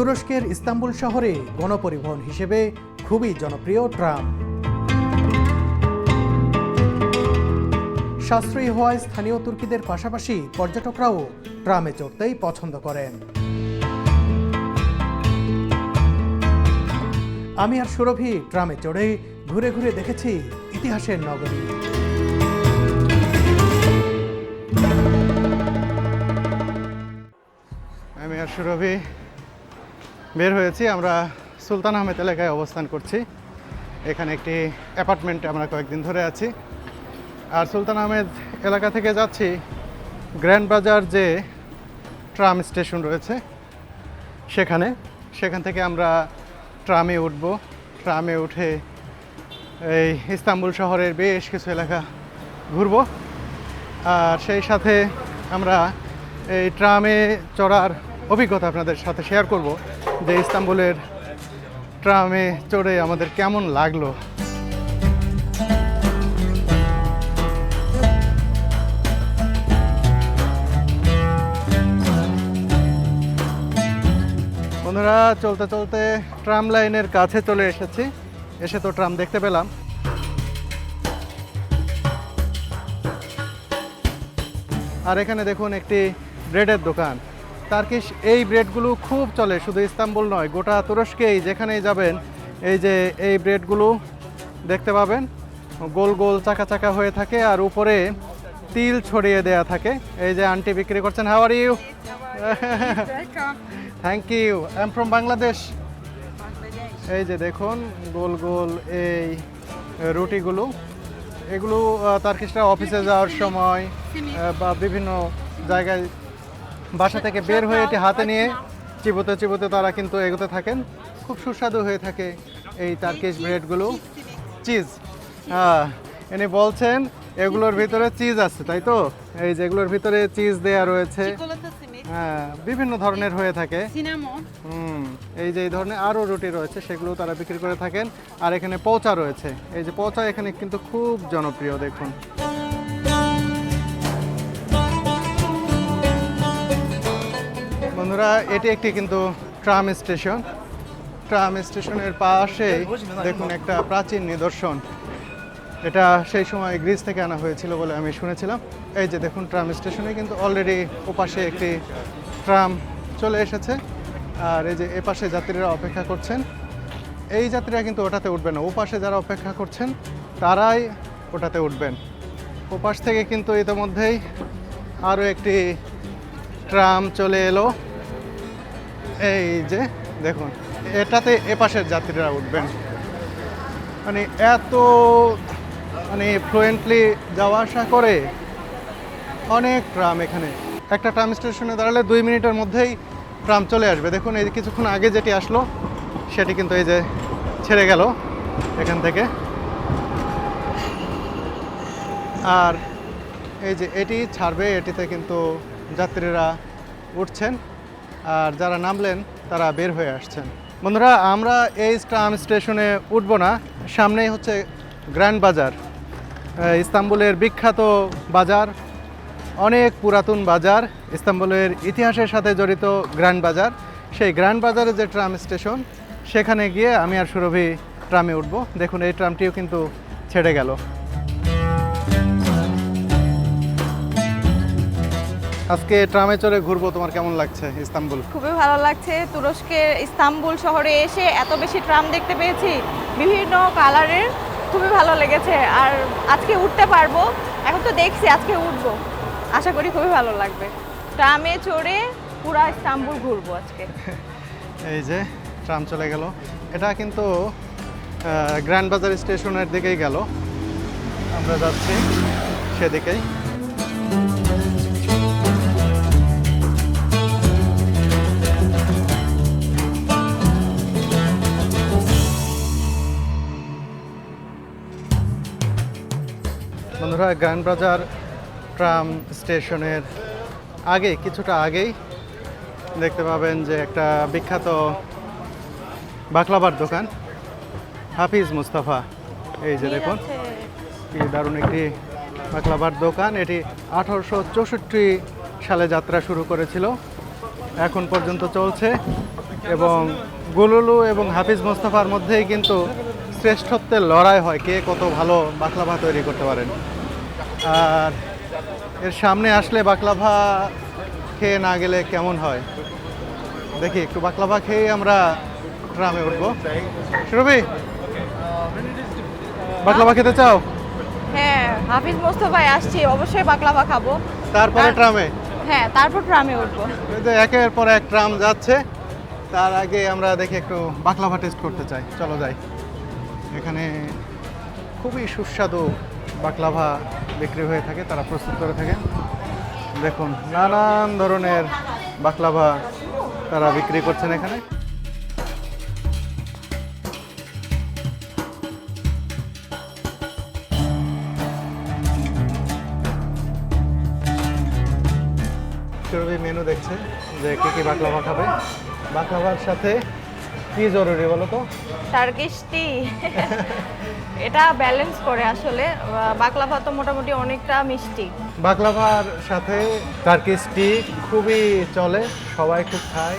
তুরস্কের ইস্তাম্বুল শহরে গণপরিবহন হিসেবে খুবই জনপ্রিয় ট্রাম। সাশ্রয়ী হওয়ায় স্থানীয় তুর্কিদের পাশাপাশি পর্যটকরাও ট্রামে চড়তেই পছন্দ করেন। আমি আর সুরভি ট্রামে চড়ে ঘুরে ঘুরে দেখেছি ইতিহাসের নগরী। আমি আর সুরভি বের হয়েছি, আমরা সুলতান আহমেদ এলাকায় অবস্থান করছি। এখানে একটি অ্যাপার্টমেন্টে আমরা কয়েকদিন ধরে আছি। আর সুলতান আহমেদ এলাকা থেকে যাচ্ছি, গ্র্যান্ড বাজার যে ট্রাম স্টেশন রয়েছে, সেখানে। সেখান থেকে আমরা ট্রামে উঠব। ট্রামে উঠে এই ইস্তাম্বুল শহরের বেশ কিছু এলাকা ঘুরব। আর সেই সাথে আমরা এই ট্রামে চড়ার অভিজ্ঞতা আপনাদের সাথে শেয়ার করব। যে ইস্তাম্বুলের ট্রামে চড়ে আমাদের কেমন লাগল। বন্ধুরা, চলতে চলতে ট্রাম লাইনের কাছে চলে এসেছি। এসে তো ট্রাম দেখতে পেলাম। আর এখানে দেখুন একটি ব্রেডের দোকান। তার্কিশ এই ব্রেডগুলো খুব চলে শুধু ইস্তাম্বুল নয় গোটা তুরস্কেই যেখানেই যাবেন এই যে এই ব্রেডগুলো দেখতে পাবেন গোল গোল চাকা চাকা হয়ে থাকে আর উপরে তিল ছড়িয়ে দেয়া থাকে। এই যে আন্টি বিক্রি করছেন how are you thank you I am from Bangladesh এই যে দেখুন গোল গোল এই রুটিগুলো। এগুলো তার্কিশরা অফিসে যাওয়ার সময় বা বিভিন্ন জায়গায় বাসা থেকে বের হয়ে এটি হাতে নিয়ে চিবোতে চিবোতে তারা কিন্তু এগোতে থাকেন। খুব সুস্বাদু হয়ে থাকে এই তার্কিশ ব্রেডগুলো চিজ হ্যাঁ ইনি বলছেন এগুলোর ভিতরে চিজ আছে তাই তো? এই যেগুলোর ভিতরে চিজ দেয়া রয়েছে। হ্যাঁ বিভিন্ন ধরনের হয়ে থাকে। হুম এই যে এই ধরনের আরও রুটি রয়েছে সেগুলো তারা বিক্রি করে থাকেন। আর এখানে পৌচা রয়েছে। এই যে পৌচা এখানে কিন্তু খুব জনপ্রিয় দেখুন। বন্ধুরা, এটি একটি কিন্তু ট্রাম স্টেশন। ট্রাম স্টেশনের পাশেই দেখুন একটা প্রাচীন নিদর্শন। এটা সেই সময় গ্রিস থেকে আনা হয়েছিল বলে আমি শুনেছিলাম। এই যে দেখুন, ট্রাম স্টেশনে কিন্তু অলরেডি ওপাশে একটি ট্রাম চলে এসেছে। আর এই যে এপাশে যাত্রীরা অপেক্ষা করছেন। এই যাত্রীরা কিন্তু ওটাতে উঠবে না। ওপাশে যারা অপেক্ষা করছেন, তারাই ওটাতে উঠবেন। ওপাশ থেকে কিন্তু ইতিমধ্যেই আরও একটি ট্রাম চলে এলো। এই যে, দেখুন, এটাতে এপাশের যাত্রীরা উঠবেন। মানে এত মানে ফ্লুয়েন্টলি যাওয়া আসা করে অনেক ট্রাম এখানে। একটা ট্রাম স্টেশনে দাঁড়ালে দুই মিনিটের মধ্যেই ট্রাম চলে আসবে। দেখুন, এই কিছুক্ষণ আগে যেটি আসলো, সেটি কিন্তু এই যে ছেড়ে গেল এখান থেকে। আর এই যে এটি ছাড়বে, এটিতে কিন্তু যাত্রীরা উঠছেন। আর যারা নামলেন, তারা বের হয়ে আসছেন। বন্ধুরা, আমরা এই ট্রাম স্টেশনে উঠবো না। সামনেই হচ্ছে গ্র্যান্ড বাজার। ইস্তাম্বুলের বিখ্যাত বাজার, অনেক পুরাতন বাজার, ইস্তাম্বুলের ইতিহাসের সাথে জড়িত গ্র্যান্ড বাজার। সেই গ্র্যান্ড বাজারের যে ট্রাম স্টেশন, সেখানে গিয়ে আমি আর সুরভি ট্রামে উঠবো। দেখুন, এই ট্রামটিও কিন্তু ছেড়ে গেল। আজকে ট্রামে চড়ে ঘুরবো তোমার কেমন লাগছে ইস্তাম্বুল? খুবই ভালো লাগছে। তুরস্কের ইস্তাম্বুল শহরে এসে এত বেশি ট্রাম দেখতে পেয়েছি বিভিন্ন কালারের খুবই ভালো লেগেছে। আর আজকে উঠতে পারব এখন তো দেখছি আজকে উঠবো। আশা করি খুবই ভালো লাগবে। ট্রামে চড়ে পুরা ইস্তাম্বুল ঘুরবো আজকে। এই যে ট্রাম চলে গেল। এটা কিন্তু গ্র্যান্ড বাজার স্টেশনের দিকেই গেল। আমরা যাচ্ছি সেদিকেই। বন্ধুরা গ্র্যান্ড বাজার ট্রাম স্টেশনের আগে কিছুটা আগেই দেখতে পাবেন যে একটা বিখ্যাত বাকলাবার দোকান। হাফিজ মুস্তাফা এই যে দেখুন। কি দারুণ একটি বাকলাবার দোকান। এটি আঠারোশো চৌষট্টি সালে যাত্রা শুরু করেছিল। এখন পর্যন্ত চলছে এবং গুলুলু এবং হাফিজ মোস্তফার মধ্যেই কিন্তু শ্রেষ্ঠত্বের লড়াই হয় কে কত ভালো বাকলাভা তৈরি করতে পারেন। আর এর সামনে আসলে বাকলাভা খেয়ে না গেলে কেমন হয়? দেখি একটু বাকলাভা খেয়ে আমরা ট্রামে উঠবো। সুরভি বাকলাভা খেতে চাও? হ্যাঁ হাফিজ মোস্তফায় আসছি। অবশ্যই বাকলাভা খাব। তারপরে ট্রামে? হ্যাঁ তারপর ট্রামে উঠবো। একের পর এক ট্রাম যাচ্ছে তার আগে আমরা দেখি একটু বাকলাভা টেস্ট করতে চাই। চলো যাই। এখানে খুবই সুস্বাদু বাকলাভা বিক্রি হয়ে থাকে, তারা প্রস্তুত করে থাকে। দেখুন, নানান ধরনের বাকলাভা তারা বিক্রি করছেন এখানে। মেনু দেখছে যে কী কী বাকলাভা খাবে। বাকলাভার সাথে কি জরুরি বলো তো? টার্কিশ টি এটা ব্যালেন্স করে আসলে। বাকলাভা তো মোটামুটি অনেকটা মিষ্টি। বাকলাভার সাথে টার্কিশ টি খুবই চলে সবাই খুব খায়।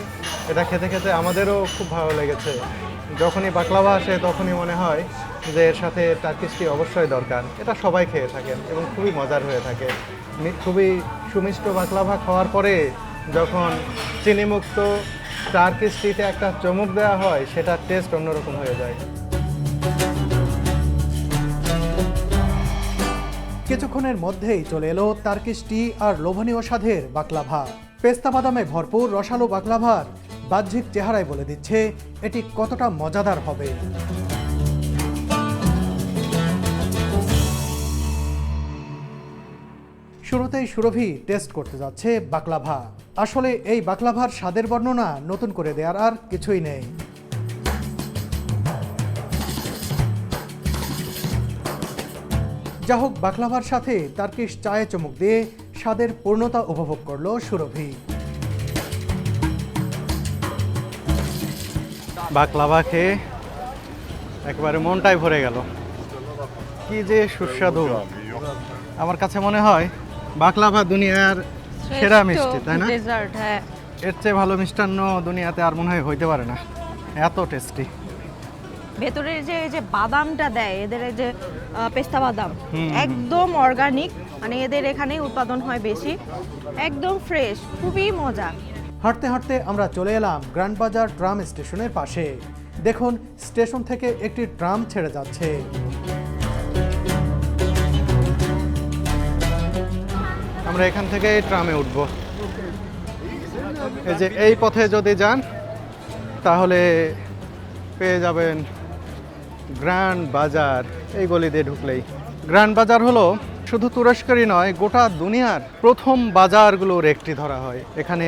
এটা খেতে খেতে আমাদেরও খুব ভালো লেগেছে। যখনই বাকলাভা আসে তখনই মনে হয় যে এর সাথে টার্কিশ টি অবশ্যই দরকার। এটা সবাই খেয়ে থাকেন এবং খুবই মজার হয়ে থাকে। খুবই সুমিষ্ট বাকলাভা খাওয়ার পরে যখন চিনিমুক্ত টার্কিশ কিস্তিতে একটা চমক দেওয়া হয়, সেটা টেস্ট অন্যরকম হয়ে যায়। কিছুক্ষণের মধ্যেই চলে এলো তার্কিশ আর লোভনীয় স্বাদের বাকলাভা পেস্তা বাদামে ভরপুর রসালো বাকলাভার বাহ্যিক চেহারায় বলে দিচ্ছে, এটি কতটা মজাদার হবে। শুরুতেই সুরভি টেস্ট করতে যাচ্ছে বাকলাভা। আসলে এই বাকলাভার স্বাদের বর্ণনা নতুন করে দেওয়ার আর কিছুই নেই। যা হোক, বাকলাভার সাথে তার্কিশ চায়ে চমক দিয়ে স্বাদের পূর্ণতা উপভোগ করল সুরভি। বাকলাভা খেয়ে একেবারে মনটাই ভরে গেল। কি যে সুস্বাদু। আমার কাছে মনে হয় বাকলাভা দুনিয়ার সেরা মিষ্টি তাই না? ডেজার্ট হ্যাঁ। এর চেয়ে ভালো মিষ্টান্ন দুনিয়াতে আর মনে হয় হইতে পারে না। এত টেস্টি ভেতরে যে এই যে বাদামটা দেয় এদের এই যে পেস্তা বাদাম একদম অর্গানিক মানে এদের এখানেই উৎপাদন হয় বেশি একদম ফ্রেশ খুবই মজা। হাঁটতে হাঁটতে আমরা চলে এলাম গ্র্যান্ড বাজার ট্রাম স্টেশনের পাশে। দেখুন স্টেশন থেকে একটি ট্রাম ছেড়ে যাচ্ছে। আমরা এখান থেকে ট্রামে উঠব। এই যে এই পথে যদি যান, তাহলে পেয়ে যাবেন গ্র্যান্ড বাজার। এই গলি দিয়ে ঢুকলেই। গ্র্যান্ড বাজার হলো শুধু তুরস্কেরই নয়, গোটা দুনিয়ার প্রথম বাজারগুলোর একটি ধরা হয়। এখানে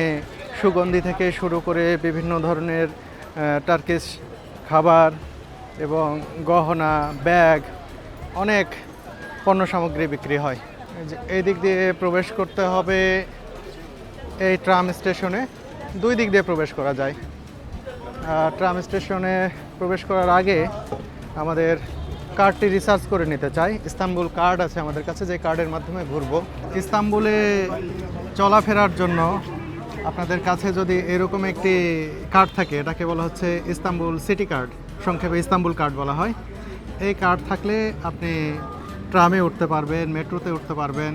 সুগন্ধি থেকে শুরু করে বিভিন্ন ধরনের টার্কিশ খাবার এবং গহনা, ব্যাগ, অনেক পণ্য সামগ্রী বিক্রি হয়। এই দিক দিয়ে প্রবেশ করতে হবে এই ট্রাম স্টেশনে। দুই দিক দিয়ে প্রবেশ করা যায়। ট্রাম স্টেশনে প্রবেশ করার আগে আমাদের কার্ডটি রিসার্চ করে নিতে চাই। ইস্তাম্বুল কার্ড আছে আমাদের কাছে, যে কার্ডের মাধ্যমে ঘুরবো। ইস্তাম্বুলে চলাফেরার জন্য আপনাদের কাছে যদি এরকম একটি কার্ড থাকে, এটাকে বলা হচ্ছে ইস্তাম্বুল সিটি কার্ড, সংক্ষেপে ইস্তাম্বুল কার্ড বলা হয়। এই কার্ড থাকলে আপনি ট্রামে উঠতে পারবেন, মেট্রোতে উঠতে পারবেন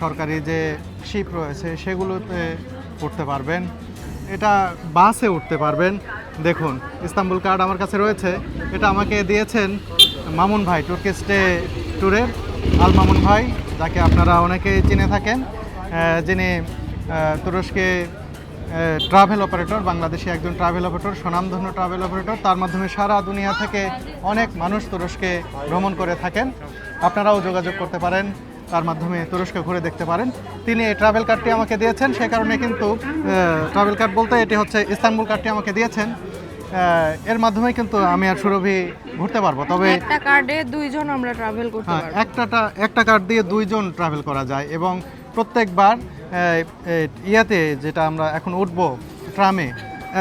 সরকারি যে শিপ রয়েছে সেগুলোতে উঠতে পারবেন। এটা বাসে উঠতে পারবেন। দেখুন, ইস্তাম্বুল কার্ড আমার কাছে রয়েছে। এটা আমাকে দিয়েছেন মামুন ভাই টুর্কিস্টে ট্যুরের আল মামুন ভাই, যাকে আপনারা অনেকেই চিনে থাকেন যিনি তুরস্কে ট্রাভেল অপারেটর বাংলাদেশে একজন ট্রাভেল অপারেটর স্বনামধন্য ট্রাভেল অপারেটর তার মাধ্যমে সারা দুনিয়া থেকে অনেক মানুষ তুরস্কে ভ্রমণ করে থাকেন। আপনারাও যোগাযোগ করতে পারেন তার মাধ্যমে তুরস্কে ঘুরে দেখতে পারেন। তিনি এই ট্রাভেল কার্ডটি আমাকে দিয়েছেন সে কারণে কিন্তু ট্রাভেল কার্ড বলতে এটি হচ্ছে ইস্তানবুল কার্ডটি আমাকে দিয়েছেন। এর মাধ্যমে কিন্তু আমি আর সুরভি ঘুরতে পারব তবে একটা কার্ডে দুইজন আমরা ট্রাভেল করতে হ্যাঁ পারব। একটাটা একটা কার্ড দিয়ে দুইজন ট্রাভেল করা যায় এবং প্রত্যেকবার ইয়াতে যেটা আমরা এখন উঠব ট্রামে,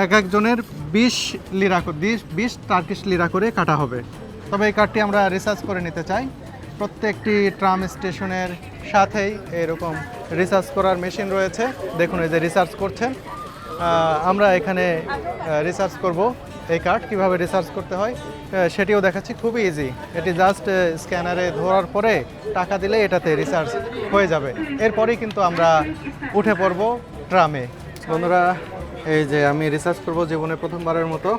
এক একজনের বিশ লিরা বিশ বিশ টার্কিশ লিরা করে কাটা হবে। তবে এই কার্ডটি আমরা রিসার্চ করে নিতে চাই। প্রত্যেকটি ট্রাম স্টেশনের সাথেই এরকম রিসার্চ করার মেশিন রয়েছে। দেখুন, এই যে রিসার্চ করছেন। আমরা এখানে রিসার্চ করব। এই কার্ড কীভাবে রিসার্চ করতে হয় সেটিও দেখাচ্ছি, খুবই ইজি এটি জাস্ট স্ক্যানারে ধরার পরে টাকা দিলে এটাতে রিসার্চ হয়ে যাবে। এরপরেই কিন্তু আমরা উঠে পড়ব ট্রামে। বন্ধুরা, এই যে আমি রিসার্চ করব জীবনে প্রথমবারের মতো।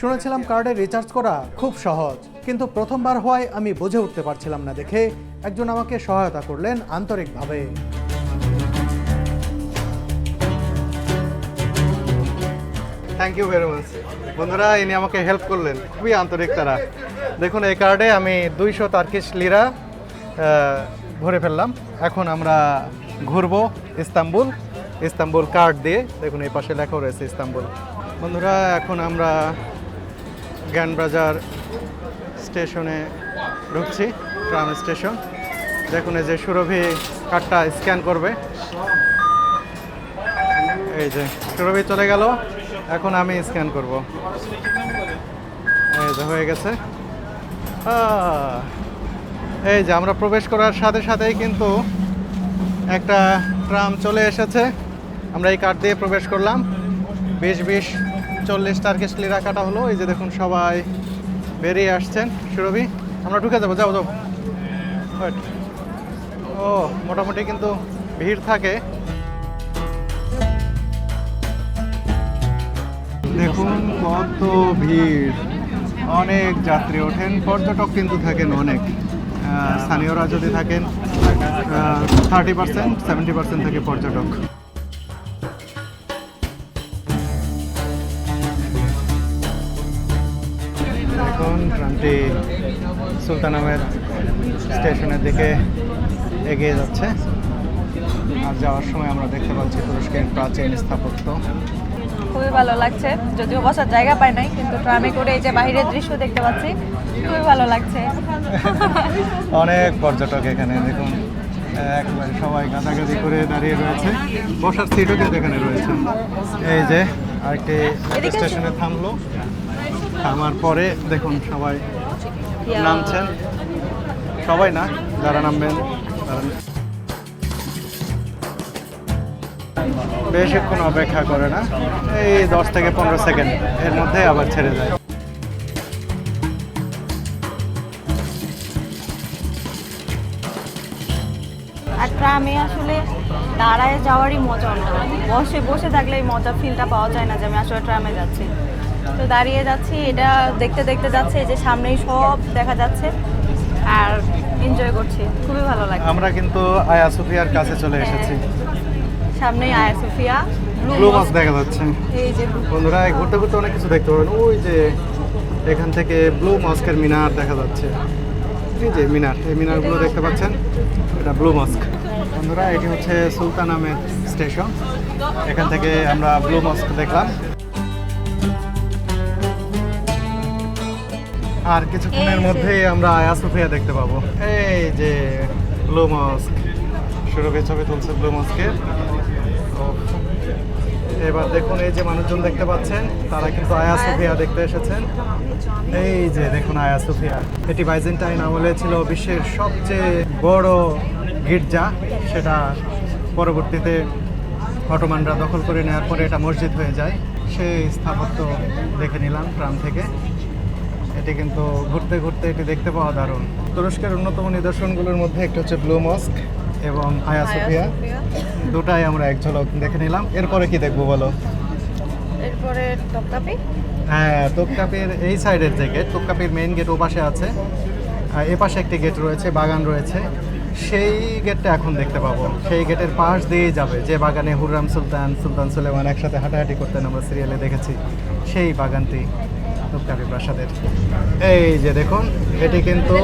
শুনেছিলাম কার্ডে রিচার্জ করা খুব সহজ, কিন্তু প্রথমবার হওয়ায় আমি বুঝে উঠতে পারছিলাম না দেখে একজন আমাকে সহায়তা করলেন আন্তরিকভাবে। থ্যাংক ইউ ভেরি মাচ বন্ধুরা, ইনি আমাকে হেল্প করলেন। খুবই আন্তরিক তারা। দেখুন, এই কার্ডে আমি দুইশো তার্কিশ লিরা ভরে ফেললাম। এখন আমরা ঘুরবো ইস্তাম্বুল। ইস্তাম্বুল কার্ড দিয়ে। দেখুন, এই পাশে লেখাও রয়েছে ইস্তাম্বুল। বন্ধুরা, এখন আমরা জ্ঞানবাজার স্টেশনে ঢুকছি, ট্রাম স্টেশন। দেখুন, এই যে সুরভি কার্ডটা স্ক্যান করবে। এই যে সুরভি চলে গেল। এখন আমি স্ক্যান করব। এই যে হয়ে গেছে। এই যে আমরা প্রবেশ করার সাথে সাথেই কিন্তু একটা ট্রাম চলে এসেছে। আমরা এই কার্ড দিয়ে প্রবেশ করলাম। বিশ বিশ চল্লিশ টার্গেট লিরা কাটা হলো। এই যে দেখুন সবাই বেরিয়ে আসছেন। সুরভি, আমরা ঢুকে যাব যাও Wait. ও, মোটামুটি কিন্তু ভিড় থাকে। দেখুন কত ভিড়। অনেক যাত্রী ওঠেন, পর্যটক কিন্তু থাকেন অনেক। স্থানীয়রা যদি থাকেন থার্টি পার্সেন্ট সেভেন্টি পার্সেন্ট থেকে পর্যটক। এখন ট্রামটি সুলতান আহমেদ স্টেশনের দিকে এগিয়ে যাচ্ছে। আর যাওয়ার সময় আমরা দেখতে পাচ্ছি তুরস্কের প্রাচীন স্থাপত্য। খুবই ভালো লাগছে। যদিও বসার জায়গা পাই নাই কিন্তু ট্রামে করে এই যে বাইরের দৃশ্য দেখতে পাচ্ছি খুবই ভালো লাগছে। অনেক পর্যটক এখানে দেখুন একবার সবাই গাদাগাদি করে দাঁড়িয়ে রয়েছে। বসার সিটও কিন্তু এখানে রয়েছে। এই যে আরেকটি। স্টেশনে থামলো। থামার পরে দেখুন সবাই নামছেন। সবাই না যারা নামবেন তারা বেশিক্ষণ অপেক্ষা করে না। এই দশ থেকে পনেরো সেকেন্ড এর মধ্যে আবার ছেড়ে যায়। আর ট্রামে আসলে দাঁড়ায় যাওয়ারই মজা অন্য বসে বসে থাকলে এই মজা ফিলটা পাওয়া যায় না যে আমি আসলে ট্রামে যাচ্ছি। তো দাঁড়িয়ে যাচ্ছি এটা দেখতে দেখতে যাচ্ছে যে সামনেই সব দেখা যাচ্ছে আর এনজয় করছি। খুবই ভালো লাগে আমরা কিন্তু আয়া সুফিয়ার কাছে চলে এসেছি। সামনেই আয়া সোফিয়া। ব্লু মাছ দেখা যাচ্ছে। এই যে বন্ধুরা ঘুরতে ঘুরতে অনেক কিছু দেখতে পাবেন ওই যে এখান থেকে ব্লু মস্কের মিনার দেখা যাচ্ছে। এই যে মিনার এই মিনারগুলো দেখতে পাচ্ছেন? এটা ব্লু মস্ক বন্ধুরা এটি হচ্ছে সুলতান আহমেদ স্টেশন। এখান থেকে আমরা ব্লু মস্ক দেখলাম। আর কিছুক্ষণের মধ্যেই আমরা আয়া সোফিয়া দেখতে পাবো। এই যে ব্লু মস্ক সুরভি ছবি তুলছে ব্লু মস্কের এবার দেখুন এই যে মানুষজন দেখতে পাচ্ছেন, তারা কিন্তু আয়া সোফিয়া দেখতে এসেছেন। এই যে দেখুন আয়া সোফিয়া এটি বাইজেন্টাইন আমলে ছিল বিশ্বের সবচেয়ে বড় গির্জা। সেটা পরবর্তীতে অটোমানরা দখল করে নেওয়ার পরে এটা মসজিদ হয়ে যায়। সেই স্থাপত্য দেখে নিলাম ট্রাম থেকে। এটি কিন্তু ঘুরতে ঘুরতে এটি দেখতে পাওয়া দারুণ। তুরস্কের অন্যতম নিদর্শনগুলোর মধ্যে একটি হচ্ছে ব্লু মস্ক। এবং আয়া সোফিয়া। দুটাই আমরা এক ঝলক দেখে নিলাম। এরপরে কি দেখব বলো? এরপরে টপকাপি হ্যাঁ তোপকাপির এই সাইডের যে গেট তোপকাপির মেইন গেট ও পাশে আছে। আর এ পাশে একটি গেট রয়েছে বাগান রয়েছে। সেই গেটটা এখন দেখতে পাবো। সেই গেটের পাশ দিয়েই যাবে। যে বাগানে হুররাম সুলতান সুলতান সুলেমান একসাথে হাঁটাহাঁটি করতেন আমরা সিরিয়ালে দেখেছি সেই বাগানটি তোপকাপি প্রাসাদের। এই যে দেখুন এটি কিন্তু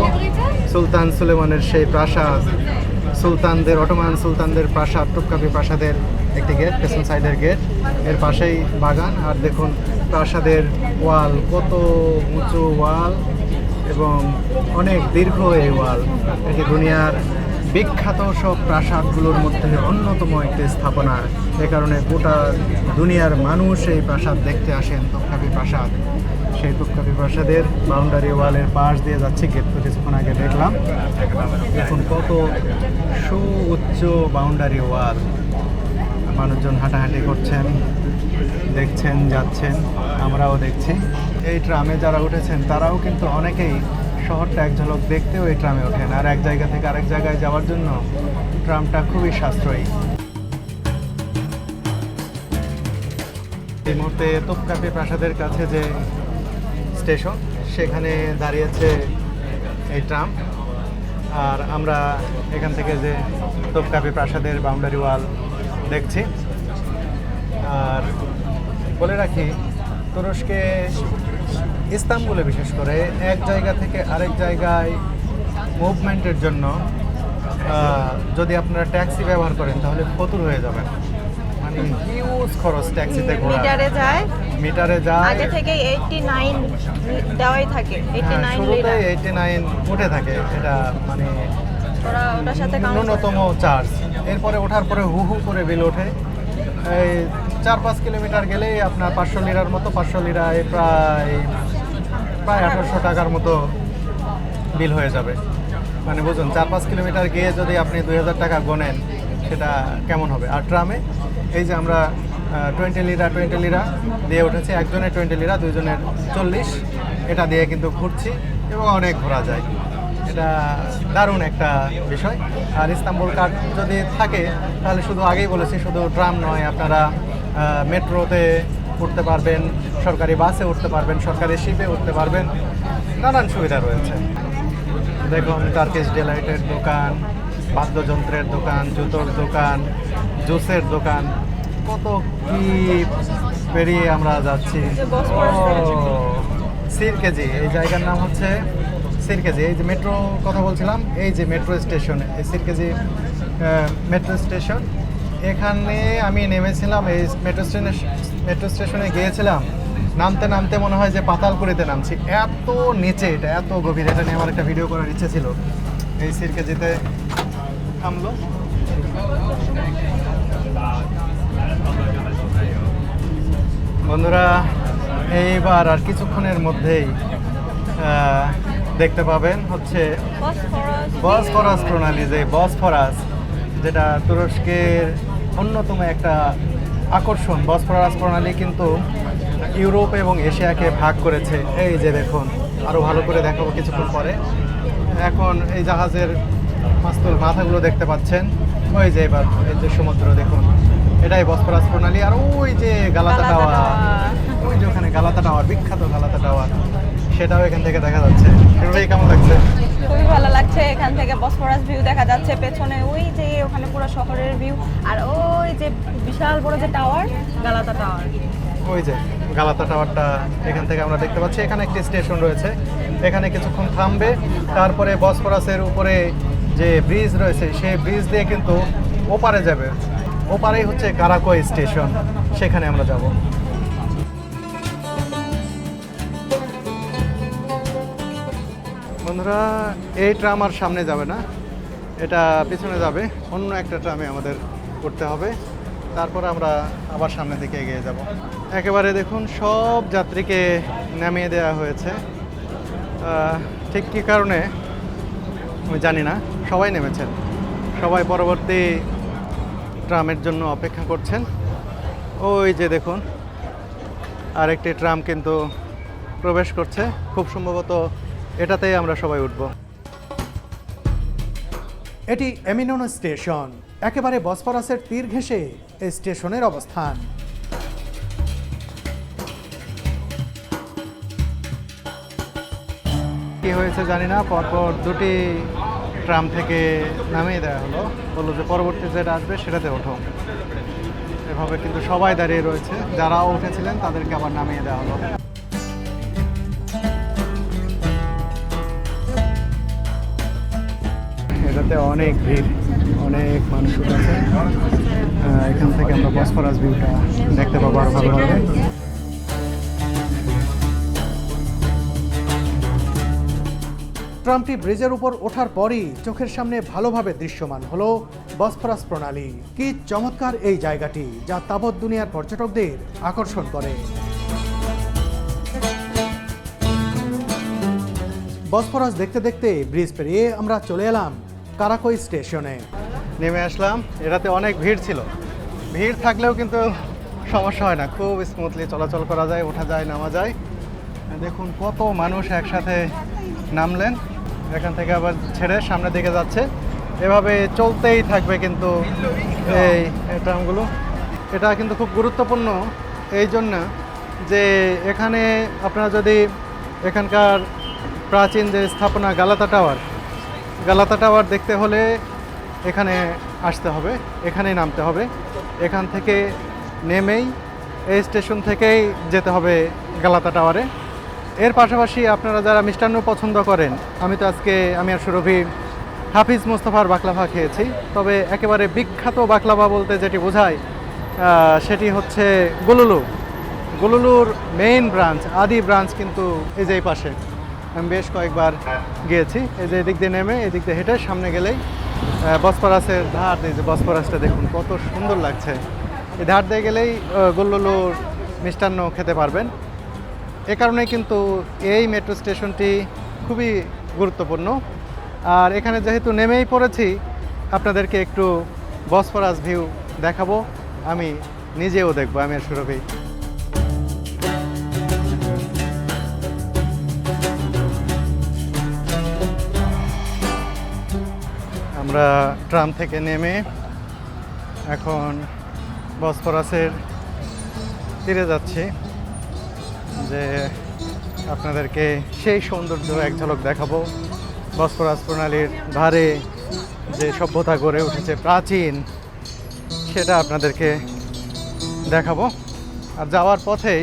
সুলতান সুলেমানের সেই প্রাসাদ। সুলতানদের, অটোমান সুলতানদের প্রাসাদ টুপকাপি প্রাসাদের একটি গেট, পেছন সাইডের গেট। এর পাশেই বাগান। আর দেখুন, প্রাসাদের ওয়াল, কত উঁচু ওয়াল এবং অনেক দীর্ঘ এই ওয়াল। এটি দুনিয়ার বিখ্যাত সব প্রাসাদগুলোর মধ্যে অন্যতম একটি স্থাপনা। এ কারণে গোটা দুনিয়ার মানুষ এই প্রাসাদ দেখতে আসেন তৎকাপি প্রাসাদ। সেই তৎকাপি প্রাসাদের বাউন্ডারি ওয়ালের পাশ দিয়ে যাচ্ছে গেট তো কিছুক্ষণ আগে দেখলাম। দেখুন কত সুউচ্চ বাউন্ডারি ওয়াল মানুষজন হাঁটাহাঁটি করছেন, দেখছেন, যাচ্ছেন, আমরাও দেখছি। এই ট্রামে যারা উঠেছেন, তারাও কিন্তু অনেকেই শহরটা এক ঝলক দেখতেও এই ট্রামে ওঠেন। আর এক জায়গা থেকে আরেক জায়গায় যাওয়ার জন্য ট্রামটা খুবই সাশ্রয়ী। এই মুহূর্তে তোপকাপি প্রাসাদের কাছে যে স্টেশন, সেখানে দাঁড়িয়েছে এই ট্রাম আর আমরা এখান থেকে যে তোপকাপি প্রাসাদের বাউন্ডারি ওয়াল দেখছি। আর বলে রাখি, তুরস্কে ইস্তাম্বুলে বিশেষ করে এক জায়গা থেকে আরেক জায়গায় মুভমেন্টের জন্য যদি আপনারা ট্যাক্সি ব্যবহার করেন তাহলে ফতুর হয়ে যাবেন। হিউজ খরচ ট্যাক্সিতে ঘোরা। মিটারে যায়। মিটারে যায়। আগে থেকে এইটটি নাইন দেওয়াই থাকে এইটটি নাইন শুরুতে লিরা এইটি নাইন উঠে থাকে এটা মানে ওরা ওটার সাথে ন্যূনতম চার্জ এরপরে ওঠার পরে হু হু করে বিল ওঠে। এই চার পাঁচ কিলোমিটার গেলেই আপনার পাঁচশো লিরার মতো পাঁচশো লিরায় প্রায় প্রায় আঠারোশো টাকার মতো বিল হয়ে যাবে। মানে বুঝুন চার পাঁচ কিলোমিটার গিয়ে যদি আপনি দুই হাজার টাকা গোনেন সেটা কেমন হবে? আর ট্রামে, এই যে আমরা টোয়েন্টি লিরা টোয়েন্টি লিরা দিয়ে উঠেছি। একজনের টোয়েন্টি লিরা দুইজনের চল্লিশ। এটা দিয়ে কিন্তু ঘুরছি এবং অনেক ঘোরা যায়। এটা দারুণ একটা বিষয়। আর ইস্তাম্বুল কার্ড যদি থাকে, তাহলে শুধু আগেই বলেছি, শুধু ট্রাম নয়, আপনারা মেট্রোতে উঠতে পারবেন, সরকারি বাসে উঠতে পারবেন, সরকারি শিপে উঠতে পারবেন। নানান সুবিধা রয়েছে। দেখুন টার্কিশ ডেলাইটের দোকান বাদ্যযন্ত্রের দোকান, জুতোর দোকান, জুসের দোকান, কত কি পেরিয়ে আমরা যাচ্ছি। যে বসফরাস পেরিয়ে। সির কেজি এই জায়গার নাম হচ্ছে সির কেজি এই যে মেট্রো কথা বলছিলাম, এই যে মেট্রো স্টেশন এই সির কেজি মেট্রো স্টেশন এখানে আমি নেমেছিলাম, এই মেট্রো স্টেশনে মেট্রো স্টেশনে গিয়েছিলাম। নামতে নামতে মনে হয় যে পাতালপুরিতে নামছি। এত নিচে এটা, এত গভীর, এটা নিয়ে আমার একটা ভিডিও করার ইচ্ছে ছিল। এই সির কেজিতে থামলো। বন্ধুরা, এইবার আর কিছুক্ষণের মধ্যেই দেখতে পাবেন হচ্ছে বসফরাস প্রণালী, যে বসফরাস যেটা তুরস্কের অন্যতম একটা আকর্ষণ। বসফরাস প্রণালী কিন্তু ইউরোপ এবং এশিয়াকে ভাগ করেছে। এই যে দেখুন আরও ভালো করে দেখাবো কিছুক্ষণ পরে। এখন এই জাহাজের মাস্তুল মাথাগুলো দেখতে পাচ্ছেন। ওই যে এবার এই যে সমুদ্র দেখুন। এটাই বসফরাস প্রণালী। আর ওই যে গালাতা টাওয়ার। ওই যে ওখানে গালাতা টাওয়ার বিখ্যাত গালাতা টাওয়ার। সেটাও এখান থেকে দেখা যাচ্ছে। সেটাই কেমন লাগছে? খুবই ভালো লাগছে। এখান থেকে বসফরাস ভিউ দেখা যাচ্ছে। পেছনে ওই যে ওখানে পুরো শহরের ভিউ। আর ওই যে বিশাল বড় যে টাওয়ার গালাতা টাওয়ার। ওই যে গালাতা টাওয়ারটা এখান থেকে আমরা দেখতে পাচ্ছি। এখানে একটি স্টেশন রয়েছে। এখানে কিছুক্ষণ থামবে। তারপরে বসফরাসের উপরে যে ব্রিজ রয়েছে, সেই ব্রিজ দিয়ে কিন্তু ওপারে যাবে। ওপারেই হচ্ছে কারাকোয় স্টেশন, সেখানে আমরা যাব। বন্ধুরা, এই ট্রাম আর সামনে যাবে না। এটা পিছনে যাবে, অন্য একটা ট্রামে আমাদের করতে হবে। তারপর আমরা আবার সামনের দিকে এগিয়ে যাব। একেবারে দেখুন, সব যাত্রীকে নামিয়ে দেওয়া হয়েছে। ঠিক কী কারণে? আমি জানি না, সবাই নেমেছেন। সবাই পরবর্তী ট্রামের জন্য অপেক্ষা করছেন। ওই যে দেখুন, আরেকটি ট্রাম কিন্তু প্রবেশ করছে। খুব সম্ভবত এটাতেই আমরা সবাই উঠব। এটি এমিনোন স্টেশন, একেবারে বসফরাসের তীর ঘেঁষে এই স্টেশনের অবস্থান। কি হয়েছে জানি না, পরপর দুটি ট্রাম থেকে নামিয়ে দেওয়া হলো। বলল যে পরবর্তী যেটা আসবে সেটাতে ওঠো। এভাবে কিন্তু সবাই দাঁড়িয়ে রয়েছে। যারাও উঠেছিলেন তাদেরকে আবার নামিয়ে দেওয়া হলো। এটাতে অনেক ভিড়, অনেক মানুষ উঠেছে। এখান থেকে আমরা বসফরাস ভিউটা দেখতে পাবো আরও ভালোভাবে। ট্রামটি ব্রিজের উপর ওঠার পরই চোখের সামনে ভালোভাবে দৃশ্যমান হলো বসফরাস প্রণালী। কি চমৎকার এই জায়গাটি যা তাবৎ দুনিয়ার পর্যটকদের আকর্ষণ করে। বসফরাস দেখতে দেখতে ব্রিজ পেরিয়ে আমরা চলে এলাম কারাকই স্টেশনে। নেমে আসলাম, এটাতে অনেক ভিড় ছিল। ভিড় থাকলেও কিন্তু সমস্যা হয় না, খুব স্মুথলি চলাচল করা যায়, ওঠা যায়, নামা যায়। দেখুন কত মানুষ একসাথে নামলেন। এখান থেকে আবার ছেড়ে সামনের দিকে যাচ্ছে। এভাবে চলতেই থাকবে কিন্তু এই ট্রামগুলো। এটা কিন্তু খুব গুরুত্বপূর্ণ এই জন্য যে এখানে আপনারা যদি এখানকার প্রাচীন যে স্থাপনা গালাতা টাওয়ার গালাতা টাওয়ার দেখতে হলে এখানে আসতে হবে, এখানেই নামতে হবে। এখান থেকে নেমেই এই স্টেশন থেকেই যেতে হবে গালাতা টাওয়ারে। এর পাশাপাশি আপনারা যারা মিষ্টান্ন পছন্দ করেন আমি তো আজকে আমি আর সুরভি হাফিজ মোস্তফার বাকলাভা খেয়েছি। তবে একেবারে বিখ্যাত বাকলাভা বলতে যেটি বোঝায় সেটি হচ্ছে গুলুলু। গুলুলুর মেইন ব্রাঞ্চ আদি ব্রাঞ্চ কিন্তু এই যে পাশে। আমি বেশ কয়েকবার গিয়েছি এই যে এদিক দিয়ে নেমে এদিক দিয়ে হেঁটে সামনে গেলেই আহ, বসফরাসের ধার এই যে বসফরাসটা দেখুন কত সুন্দর লাগছে। এই ধার দিয়ে গেলেই গুল্লুলুর মিষ্টান্ন খেতে পারবেন। এ কারণে কিন্তু এই মেট্রো স্টেশনটি খুবই গুরুত্বপূর্ণ। আর এখানে যেহেতু নেমেই পড়েছি, আপনাদেরকে একটু বসফরাস ভিউ দেখাবো। আমি নিজেও দেখব, আমি আর সুরভি। আমরা ট্রাম থেকে নেমে এখন বসফরাসের তীরে যাচ্ছি। যে আপনাদেরকে সেই সৌন্দর্য এক ঝলক দেখাবো। বসফরাস প্রণালীর ধারে যে সভ্যতা গড়ে উঠেছে প্রাচীন, সেটা আপনাদেরকে দেখাবো। আর যাওয়ার পথেই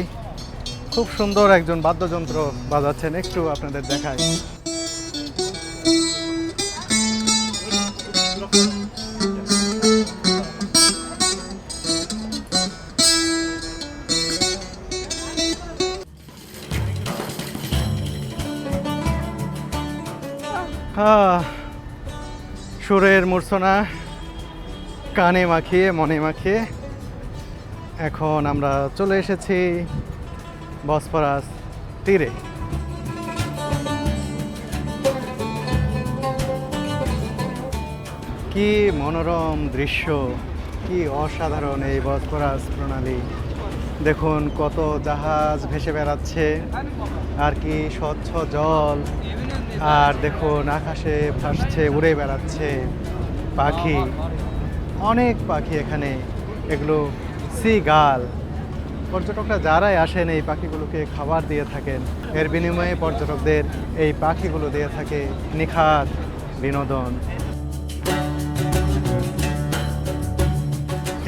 খুব সুন্দর একজন বাদ্যযন্ত্র বাজাচ্ছেন, একটু আপনাদের দেখায় সুরের মূর্ছনা, কানে মাখিয়ে, মনে মাখিয়ে। এখন আমরা চলে এসেছি বসফরাস তীরে। কি মনোরম দৃশ্য, কি অসাধারণ এই বসফরাস প্রণালী। দেখুন কত জাহাজ ভেসে বেড়াচ্ছে, আর কি স্বচ্ছ জল আর দেখুন, আকাশে ভাসছে, উড়ে বেড়াচ্ছে পাখি। অনেক পাখি এখানে। এগুলো সি গাল পর্যটকরা যারাই আসেন এই পাখিগুলোকে খাবার দিয়ে থাকেন, এর বিনিময়ে পর্যটকদের এই পাখিগুলো দিয়ে থাকে নিখাত বিনোদন।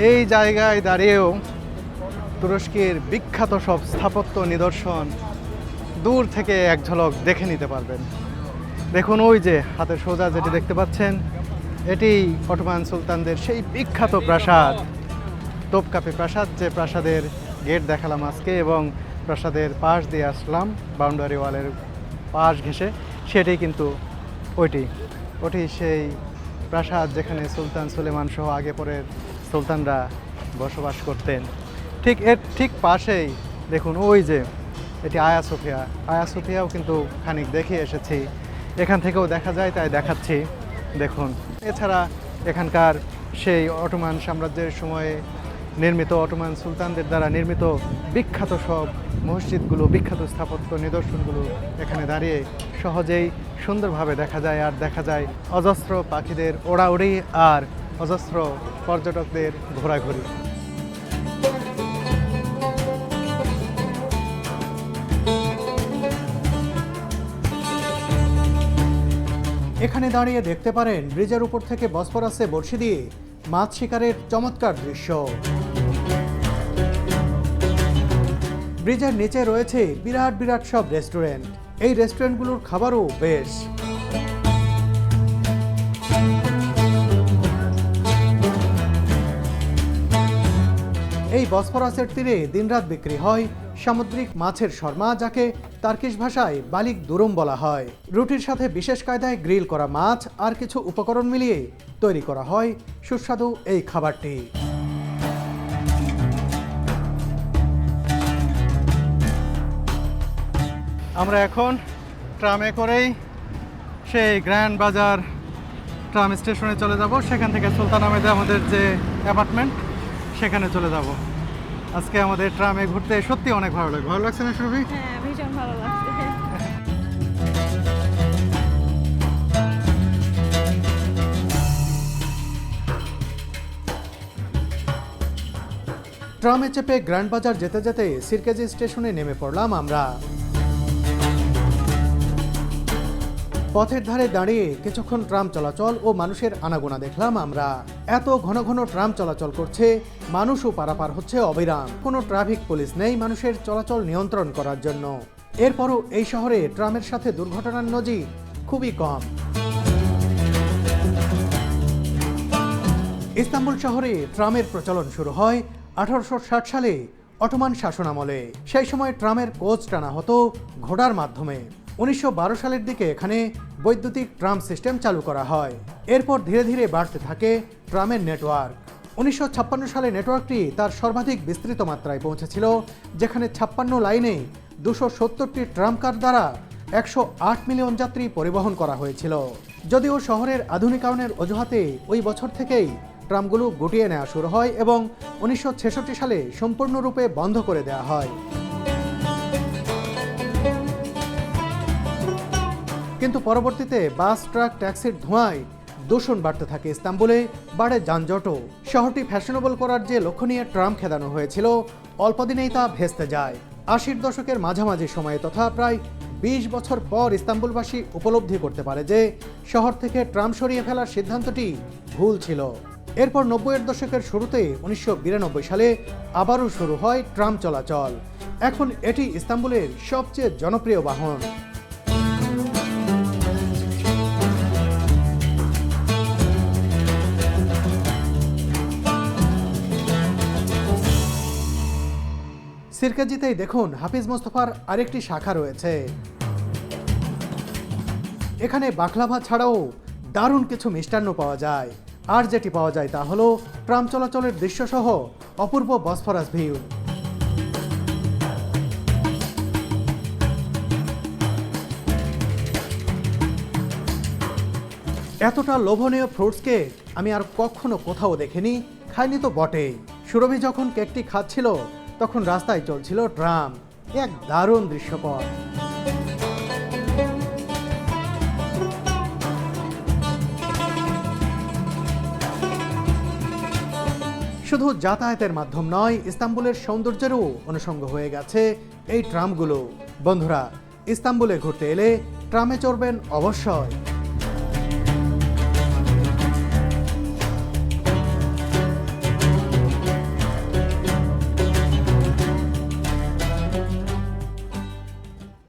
এই জায়গায় দাঁড়িয়েও তুরস্কের বিখ্যাত সব স্থাপত্য নিদর্শন দূর থেকে এক ঝলক দেখে নিতে পারবেন। দেখুন, ওই যে হাতের সোজা যেটি দেখতে পাচ্ছেন, এটি অটোমান সুলতানদের সেই বিখ্যাত প্রাসাদ, তোপকাপি প্রাসাদ, যে প্রাসাদের গেট দেখালাম আজকে এবং প্রাসাদের পাশ দিয়ে আসলাম বাউন্ডারি ওয়ালের পাশ ঘেঁষে, সেটি কিন্তু ওইটি। ওটি সেই প্রাসাদ যেখানে সুলতান সুলেমান সহ আগে পরের সুলতানরা বসবাস করতেন। ঠিক এর ঠিক পাশেই, দেখুন, ওই যে এটি আয়া সোফিয়া। আয়া সোফিয়াও কিন্তু খানিক দেখে এসেছি। এখান থেকেও দেখা যায়, তাই দেখাচ্ছি। দেখুন, এছাড়া এখানকার সেই অটোমান সাম্রাজ্যের সময়ে নির্মিত অটোমান সুলতানদের দ্বারা নির্মিত বিখ্যাত সব মসজিদগুলো, বিখ্যাত স্থাপত্য নিদর্শনগুলো এখানে দাঁড়িয়ে সহজেই সুন্দরভাবে দেখা যায় আর দেখা যায় অজস্র পাখিদের ওড়াউড়ি আর অজস্র পর্যটকদের ঘোরাঘুরি। এখানে দাঁড়িয়ে দেখতে পারেন ব্রিজের উপর থেকে বসফরাসে বর্ষি দিয়ে মাছ শিকারের চমৎকার দৃশ্য। ব্রিজের নিচে রয়েছে বিরাট বিরাট সব রেস্টুরেন্ট। এই রেস্টুরেন্টগুলোর খাবারও বেশ। এই বসফরাসের তীরে দিনরাত বিক্রি হয় সামুদ্রিক মাছের শর্মা, যাকে তার্কিশ ভাষায় বালিক দুরুম বলা হয়। রুটির সাথে বিশেষ কায়দায় গ্রিল করা মাছ আর কিছু উপকরণ মিলিয়ে তৈরি করা হয়। সুস্বাদু এই খাবারটি। আমরা এখন ট্রামে করেই সেই গ্র্যান্ড বাজার ট্রাম স্টেশনে চলে যাব। সেখান থেকে সুলতান আহমেদে আমাদের যে অ্যাপার্টমেন্ট, সেখানে চলে যাব। আজকে আমাদের ট্রামে ঘুরতে সত্যি অনেক ভালো লাগে। ভালো লাগছে না সুরভি? হ্যাঁ ভীষণ ভালো লাগছে। ট্রামে চেপে গ্র্যান্ড বাজার যেতে যেতে সিরকেজি স্টেশনে নেমে পড়লাম আমরা। পথের ধারে দাঁড়িয়ে কিছুক্ষণ ট্রাম চলাচল ও মানুষের আনাগোনা দেখলাম আমরা। এত ঘন ঘন ট্রাম চলাচল করছে মানুষও পারাপার হচ্ছে অবিরাম। কোনো ট্রাফিক পুলিশ নেই মানুষের চলাচল নিয়ন্ত্রণ করার জন্য। এরপরও এই শহরে ট্রামের সাথে দুর্ঘটনার নজির খুবই কম। ইস্তাম্বুল শহরে ট্রামের প্রচলন শুরু হয় আঠারোশো ষাট সালে অটোমান শাসনামলে। সেই সময় ট্রামের কোচ টানা হতো ঘোড়ার মাধ্যমে। উনিশশো বারো সালের দিকে এখানে বৈদ্যুতিক ট্রাম সিস্টেম চালু করা হয়। এরপর ধীরে ধীরে বাড়তে থাকে ট্রামের নেটওয়ার্ক। উনিশশো ছাপ্পান্ন সালে নেটওয়ার্কটি তার সর্বাধিক বিস্তৃত মাত্রায় পৌঁছেছিল, যেখানে ছাপ্পান্ন লাইনে দুশো সত্তরটি ট্রাম কার দ্বারা একশো আট মিলিয়ন যাত্রী পরিবহন করা হয়েছিল। যদিও শহরের আধুনিকায়নের অজুহাতে ওই বছর থেকেই ট্রামগুলো গুটিয়ে নেওয়া শুরু হয় এবং উনিশশো ছেষট্টি সালে সম্পূর্ণরূপে বন্ধ করে দেওয়া হয়। কিন্তু পরবর্তীতে বাস, ট্রাক, ট্যাক্সির ধোঁয়ায় দূষণ বাড়তে থাকে ইস্তাম্বুলে, বাড়ে যানজটও। শহরটি ফ্যাশনেবল করার যে লক্ষ্য নিয়ে ট্রাম খেদানো হয়েছিল অল্পদিনেই তা ভেস্তে যায়। আশির দশকের মাঝামাঝি সময়ে তথা প্রায় বিশ বছর পর ইস্তাম্বুলবাসী উপলব্ধি করতে পারে যে, শহর থেকে ট্রাম সরিয়ে ফেলার সিদ্ধান্তটি ভুল ছিল। এরপর নব্বইয়ের দশকের শুরুতে উনিশশো বিরানব্বই সালে আবারও শুরু হয় ট্রাম চলাচল। এখন এটি ইস্তাম্বুলের সবচেয়ে জনপ্রিয় বাহন। সিরকাজিতেই দেখুন হাফিজ মোস্তফার আরেকটি শাখা রয়েছে। এখানে বাকলাভা ছাড়াও দারুণ কিছু মিষ্টান্ন পাওয়া যায়। আর যেটি পাওয়া যায় তা হলো ট্রাম চলাচলের দৃশ্যসহ অপূর্ব বসফরাস ভিউ। এতটা লোভনীয় ফ্রুটস কেক আমি আর কখনো কোথাও দেখিনি, খাইনি তো বটেই। সুরভি যখন কেকটি খাচ্ছিল তখন রাস্তায় চলছিল ট্রাম। এক দারুণ দৃশ্যপট। শুধু যাতায়াতের মাধ্যম নয়, ইস্তাম্বুলের সৌন্দর্যেরও অনুষঙ্গ হয়ে গেছে এই ট্রামগুলো। বন্ধুরা, ইস্তাম্বুলে ঘুরতে এলে ট্রামে চড়বেন অবশ্যই।